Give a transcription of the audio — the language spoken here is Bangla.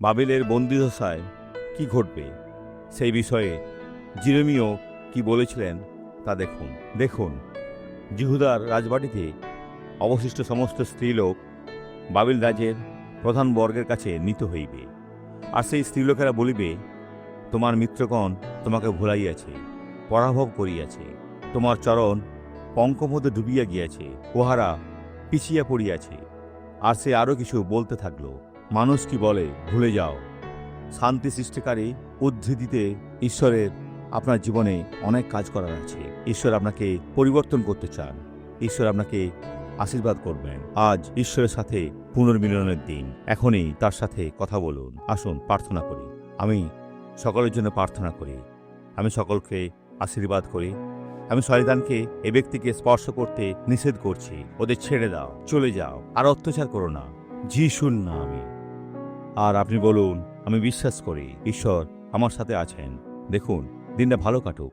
বাবেলের বন্দিদশায় কি ঘটবে? সেই বিষয়ে জিরমিও কি বলেছিলেন তা দেখুন। দেখুন, জিহুদার রাজবাটিতে অবশিষ্ট সমস্ত স্ত্রীলোক বাবিল রাজের প্রধান বর্গের কাছে নিত হইবে। আর সেই স্ত্রীলোকেরা বলিবে, তোমার মিত্রগণ তোমাকে ভুলাইয়াছে, পরাভব করিয়াছে। তোমার চরণ পঙ্কমধ্যে ডুবিয়া গিয়াছে, উহারা পিছিয়া পড়িয়াছে। আর সে আরও কিছু বলতে থাকল। মানুষ কি বলে, ভুলে যাও। শান্তি সৃষ্টিকারী উদ্ধৃতিতে ঈশ্বরের আপনার জীবনে অনেক কাজ করার আছে ঈশ্বর আপনাকে পরিবর্তন করতে চান। ঈশ্বর আপনাকে আশীর্বাদ করবেন। আজ ঈশ্বরের সাথে পুনর্মিলনের দিন। এখনই তার সাথে কথা বলুন। আসুন, প্রার্থনা করি। আমি সকলের জন্য প্রার্থনা করি। আমি সকলকে আশীর্বাদ করি। আমি শয়তানকে এ ব্যক্তিকে স্পর্শ করতে নিষেধ করছি। ওদের ছেড়ে দাও, চলে যাও। আর অত্যাচার করো না। জি শুন না আমি। আর আপনি বলুন আমি বিশ্বাস করি ঈশ্বর আমার সাথে আছেন। দেখুন দিনটা ভালো কাটুক।